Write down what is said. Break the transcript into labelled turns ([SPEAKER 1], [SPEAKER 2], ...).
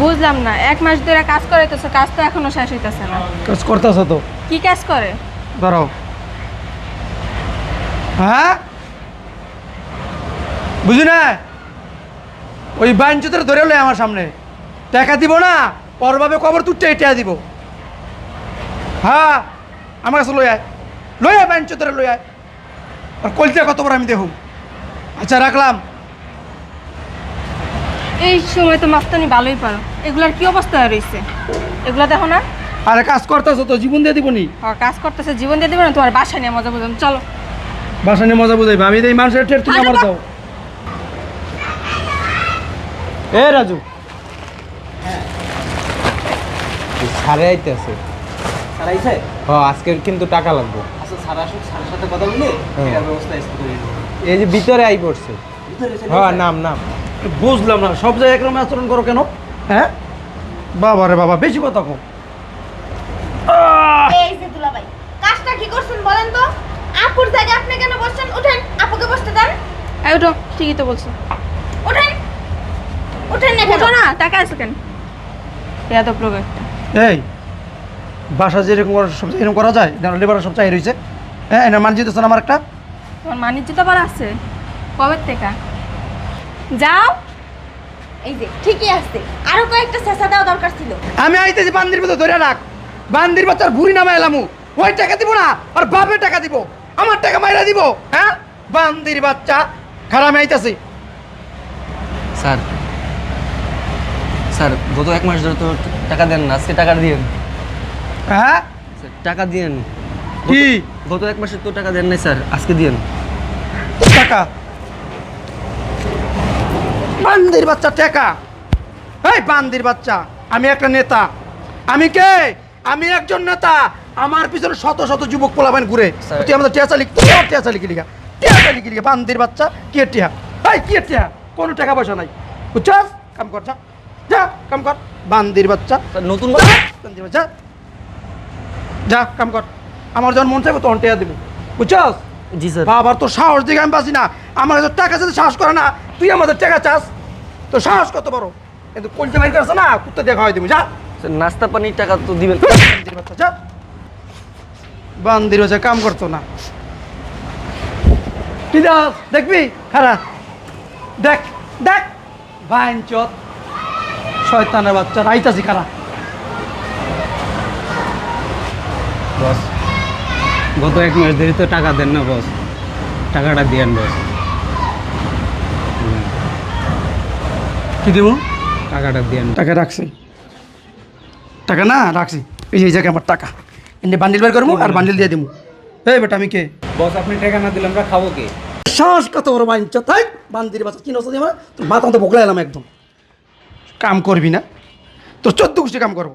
[SPEAKER 1] বুঝলাম না এক মাস ধরে কাজ করে তো কাজ তো এখনও শেষ হইতেছে না।
[SPEAKER 2] কাজ করতেছ তো?
[SPEAKER 1] কি কাজ করে?
[SPEAKER 2] দাঁড়াও। হ্যাঁ? বুঝি না? ওই বাঞ্চুতের ধরে লয় আমার সামনে। টাকা দিব না পরভাবে কবর তুটে এটা দিব। হ্যাঁ? আমার কাছে লই আয়। লই আয় বাঞ্চুতের লই আয়। আর কলচা কত বড় আমি দেখুন আচ্ছা রাখলাম।
[SPEAKER 1] এই সময় তো মাস্তানি ভালোই পারো। এগুলার কি অবস্থা রয়েছে? এগুলো দেখো না?
[SPEAKER 2] আরে কাজ করতেছ তো জীবন দিয়ে দিব নি
[SPEAKER 1] ও, কাজ করতেছে জীবন দিয়ে দেবে না তোমার বাসা নিয়ে মজা বুঝলাম চলো।
[SPEAKER 2] বাসা নিয়ে মজা বুঝাইবা। আমি এই মানুষের ঠের তুমি আমার দাও। এ রাজু।
[SPEAKER 3] সারে আইতেছে।
[SPEAKER 4] সারাইছে
[SPEAKER 3] হ আজকে কিন্তু টাকা লাগবে।
[SPEAKER 4] আচ্ছা সারা আসুক সারার সাথে কথা বলে
[SPEAKER 3] হ্যাঁ।
[SPEAKER 4] ব্যবস্থা করে
[SPEAKER 3] এই যে ভিতরে আই পড়ছে।
[SPEAKER 4] ভিতরে
[SPEAKER 3] হ্যাঁ নাম নাম।
[SPEAKER 2] বুঝলাম না সব জায়গায় একরকম আচরণ করো কেন? হ্যাঁ? বাবা রে বাবা বেশি কথা কো
[SPEAKER 5] এই যে দুলাভাই কাজটা কি করছেন বলেন তো? আপুর জায়গায় আপনি কেন বসছেন? উঠেন আপুকে বসতে দেন।
[SPEAKER 1] এই উঠো ঠিকই তো বলছো।
[SPEAKER 5] উঠেন উঠেন না কেন?
[SPEAKER 1] না টাকা আছে কেন? লোক
[SPEAKER 2] এই বাসা যেরকম সব এরকম করা যায় লেবার সব চাই রয়েছে হ্যাঁ এনার মান আমার একটা?
[SPEAKER 1] তোমার আবার আছে? কবে থেকে? যাও।
[SPEAKER 5] এই যে ঠিকই আছে। আরও কয়েকটা চেঁচা দেওয়া দরকার ছিল।
[SPEAKER 2] আমি আইতেছি বান্দির ভিতর ধরে রাখ। বান্দির বাচ্চার ভুড়ি নামে এলামু। ওই টাকা দিব না আর বাপের টাকা দিব। আমার টাকা মাইরা দিব হ্যাঁ? বান্দির বাচ্চা খারাপ আইতাছি।
[SPEAKER 4] স্যার স্যার গত এক মাস ধরে তো টাকা দেন না আজকে টাকা দিয়েন।
[SPEAKER 2] হ্যাঁ?
[SPEAKER 4] টাকা দিয়েন।
[SPEAKER 2] কি?
[SPEAKER 4] গত এক মাসে তো টাকা দেন নাই স্যার আজকে দিয়েন।
[SPEAKER 2] টাকা? বান্দির বাচ্চা টাকা। এই বান্দির বাচ্চা আমি একটা নেতা। আমি কে? আমি একজন নেতা। আমার পিছনে শত শত যুবক পোলাবেন ঘুরে। তুই আমাদের টিয়া চালি কি লিখা। টিয়া চালি কি লিখা বান্দির বাচ্চা কে টিয়া? এই কে টিয়া? কোনো টাকা পয়সা নাই। বুঝছস? কাম কর যা। যা কাম কর। বান্দির বাচ্চা।
[SPEAKER 4] নতুন
[SPEAKER 2] বান্দির বাচ্চা। যা কাম কর। আমার যখন মন চাইব তখন টিয়া দিব। বুঝছস?
[SPEAKER 4] জি স্যার।
[SPEAKER 2] বাবার তো সাহস দিকে আমি বাঁচি না। আমার কাছে টাকা সাথে সাহস করে না। তুই আমাদের টাকা চাস? তো সাহস কত বড়? কিন্তু কলতে বাইর করছে না কুত্তে দেখা হয় তুমি যা।
[SPEAKER 4] নাস্তা পানির টাকা তো দিবেন।
[SPEAKER 2] যা। বান্দির হচ্ছে কাম করতো না। দাস দেখবি? খারা দেখ দেখ। বাইন চত শয়তানের বাচ্চা রাইতাছি খারা
[SPEAKER 3] বস গত এক মাস ধরে তো টাকা দেন না বস। টাকাটা দিয়েন বস।
[SPEAKER 2] কি দেবো?
[SPEAKER 3] টাকাটা দিয়ে
[SPEAKER 2] টাকা রাখছি। টাকা না রাখছি। এই যে এই জায়গায় আমার টাকা। এনে বান্ডিল বের করব আর বান্ডিল দিয়ে দেবো। এই বেটা আমি কে?
[SPEAKER 3] বস আপনি টাকা না দিলে আমরা খাব কে?
[SPEAKER 2] সাহস কত বড় মাইনচ তাই বান্দির বাচ্চা কিনো আমার? তোর মাথা তো ভোগলা এলাম একদম। কাম করবি না? তোর চোদ্দ গোষ্ঠী কাম করব।